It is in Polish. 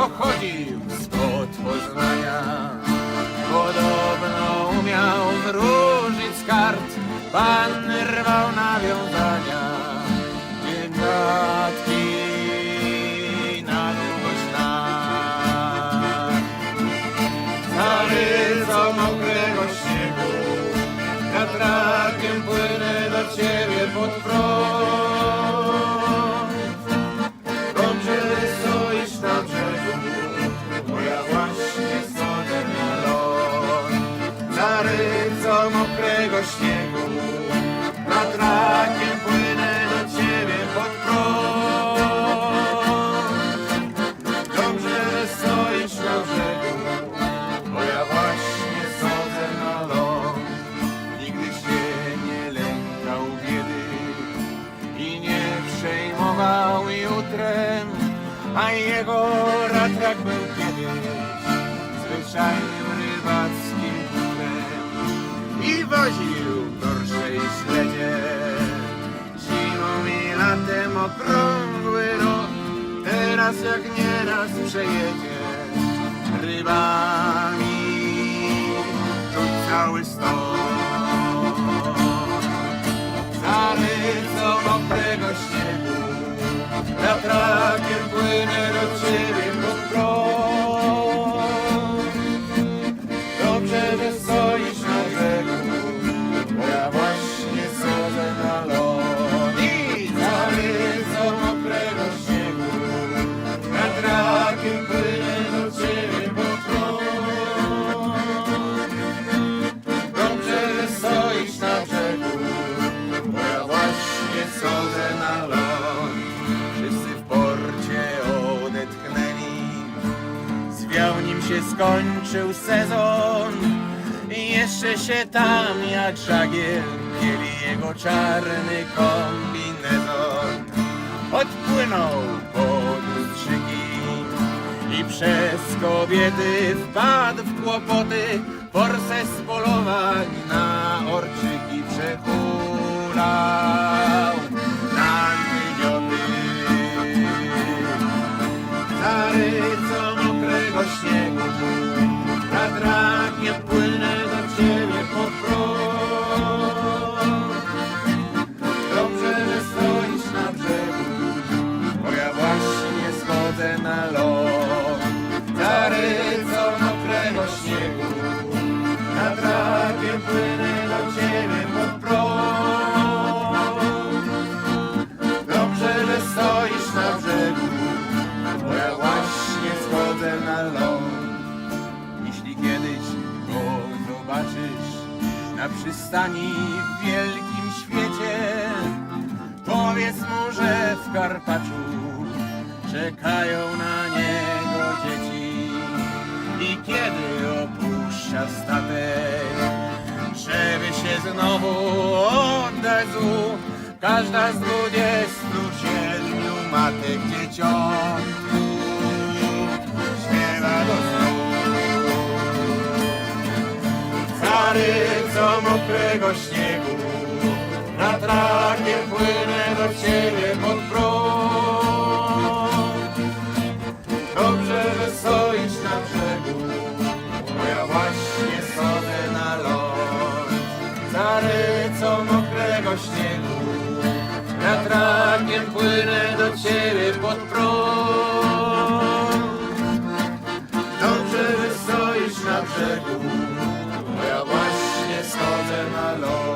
pochodził spod Poznania. Podobno umiał wróżyć z kart, panny rwał nawiązania. Dziennatki na długość lat. Zarycą mokrego śniegu, wiatrakiem płynę do ciebie pod prąd. Zarycą mokrego śniegu, wiatrakiem płynę do ciebie pod prąd. Dobrze, stoisz na brzegu, bo ja właśnie schodzę na ląd. Nigdy się nie lękał biedy i nie przejmował jutrem, a jego ratrak był kiedyś zwyczajnym rybackim i woził dorsze i śledzie. Zimą i latem okrągły rok, teraz jak nieraz przejedzie rybami schodzę na ląd. Wszyscy w porcie odetchnęli, zwiał nim się skończył sezon. I jeszcze się tam jak żagiel mieli jego czarny kombinezon. Odpłynął pod lustrzyki i przez kobiety wpadł w kłopoty. Forsę z polowań na orczyki przehulał śniegu nad płynę do ciebie pod prąd. Dobrze, że stoisz na brzegu, bo ja właśnie schodzę na ląd. Zarycą mokrego śniegu nad rakiem płynę przystani w wielkim świecie, powiedz mu, że w Karpaczu czekają na niego dzieci. I kiedy opuszcza statek, żeby się znowu oddać każda z dwudziestu siedmiu matek dzieciątku śpiewa Zarycą mokrego śniegu. Nad rakiem płynę do ciebie pod prąd. Dobrze, że stoisz na brzegu Bo ja właśnie schodzę na ląd. Zarycą mokrego śniegu Nad rakiem płynę do ciebie pod prąd. Dobrze, że stoisz na brzegu, bo